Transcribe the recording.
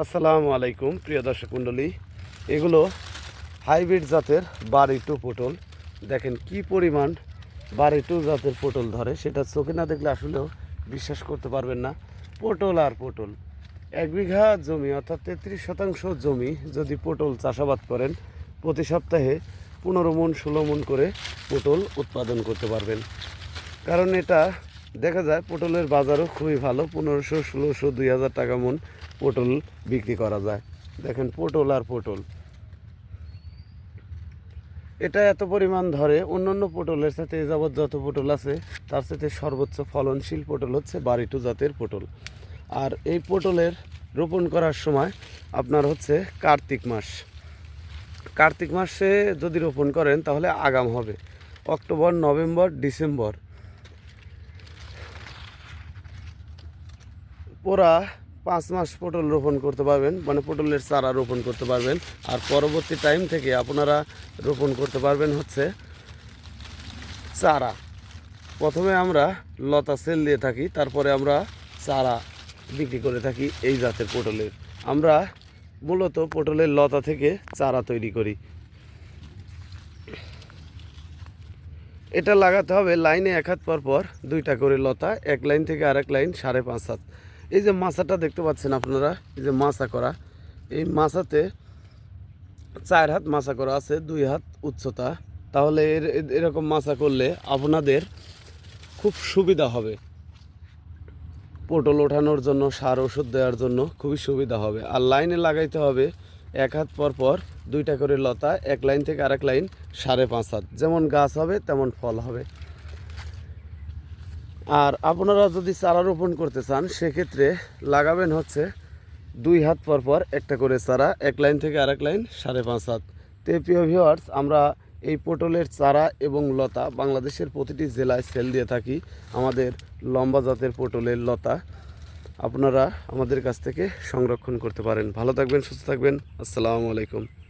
আসসালামু আলাইকুম, প্রিয় দর্শক মণ্ডলী। এগুলো হাইব্রিড জাতের বাড়ি টু পটল। দেখেন কি পরিমাণ বাড়ি টু জাতের পটল ধরে, সেটা চোখে না দেখলে আসলেও বিশ্বাস করতে পারবেন না। পটল আর পটল। এক বিঘা জমি, অর্থাৎ তেত্রিশ শতাংশ জমি যদি পটল চাষাবাদ করেন, প্রতি সপ্তাহে পনেরো মন ষোলো মন করে পটল উৎপাদন করতে পারবেন। কারণ এটা, দেখা যায়, পটলের বাজারও খুবই ভালো, পনেরোশো, ষোলোশো, দুই হাজার টাকা মন পটল বিক্রি করা যায়। দেখেন পটল আর পটল। এটা এত পরিমাণ ধরে, অন্যান্য পটলের সাথে এ যাবৎ যত পটল আছে, তার সাথে সর্বোচ্চ ফলনশীল পটল হচ্ছে বাড়িটু জাতের পটল। আর এই পটলের রোপণ করার সময় আপনার হচ্ছে কার্তিক মাস। কার্তিক মাসে যদি রোপণ করেন, তাহলে আগাম হবে। October, November, December. পুরা পাঁচ মাস পটল রোপণ করতে পারবেন মানে পটলের চারা রোপণ করতে পারবেন। আর পরবর্তী টাইম থেকে আপনারা রোপণ করতে পারবেন হচ্ছে চারা। প্রথমে আমরা লতা সেল দিয়ে থাকি, তারপরে আমরা চারা বিক্রি করে থাকি এই জাতের পটলের। আমরা মূলত পটলের লতা থেকে চারা তৈরি করি। এটা লাগাতে হবে লাইনে এক হাত পর পর দুইটা করে লতা, এক লাইন থেকে আরেক লাইন সাড়ে পাঁচ হাত। এই যে মাছাটা দেখতে পাচ্ছেন আপনারা, এই যে মাছা করা। এই মাছাতে চার হাত মাছা করা আছে, দুই হাত উচ্চতা। তাহলে এর এরকম মাছা করলে আপনাদের খুব সুবিধা হবে। পটল ওঠানোর জন্য, সার ওষুধ দেওয়ার জন্য খুবই সুবিধা হবে। আর লাইনে লাগাইতে হবে এক হাত পর পর দুইটা করে লতা, এক লাইন থেকে আরেক লাইন সাড়ে পাঁচ হাত। যেমন গাছ হবে, তেমন ফল হবে। আর আপনারা যদি চারা রোপণ করতে চান, সেক্ষেত্রে লাগাবেন হচ্ছে দুই হাত পর পর একটা করে চারা, এক লাইন থেকে আরেক লাইন, সাড়ে পাঁচ হাত। তো প্রিয় ভিউয়ার্স আমরা এই পটলের চারা এবং লতা বাংলাদেশের প্রতিটি জেলায় সেল দিয়ে থাকি। আমাদের লম্বা জাতের পটলের লতা আপনারা আমাদের কাছ থেকে সংরক্ষণ করতে পারেন। ভালো থাকবেন, সুস্থ থাকবেন। আসসালামু আলাইকুম।